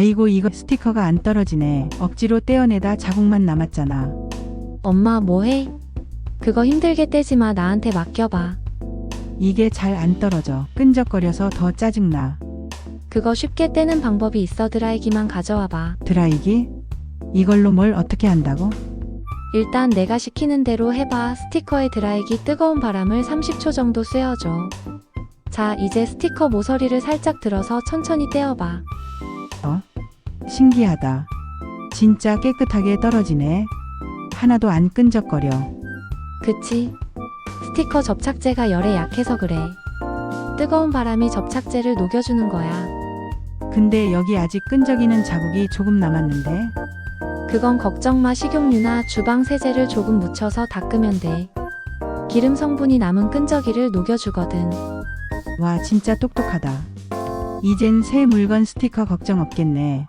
아이고 이거 스티커가 안 떨어지네. 억지로 떼어내다 자국만 남았잖아. 엄마 뭐해? 그거 힘들게 떼지 마 나한테 맡겨봐. 이게 잘 안 떨어져. 끈적거려서 더 짜증나. 그거 쉽게 떼는 방법이 있어 드라이기만 가져와봐. 드라이기? 이걸로 뭘 어떻게 한다고? 일단 내가 시키는 대로 해봐. 스티커에 드라이기 뜨거운 바람을 30초 정도 쐬어줘. 자, 이제 스티커 모서리를 살짝 들어서 천천히 떼어봐. 신기하다. 진짜 깨끗하게 떨어지네. 하나도 안 끈적거려. 그치? 스티커 접착제가 열에 약해서 그래. 뜨거운 바람이 접착제를 녹여주는 거야. 근데 여기 아직 끈적이는 자국이 조금 남았는데. 그건 걱정 마. 식용유나 주방 세제를 조금 묻혀서 닦으면 돼. 기름 성분이 남은 끈적이를 녹여주거든. 와, 진짜 똑똑하다. 이젠 새 물건 스티커 걱정 없겠네.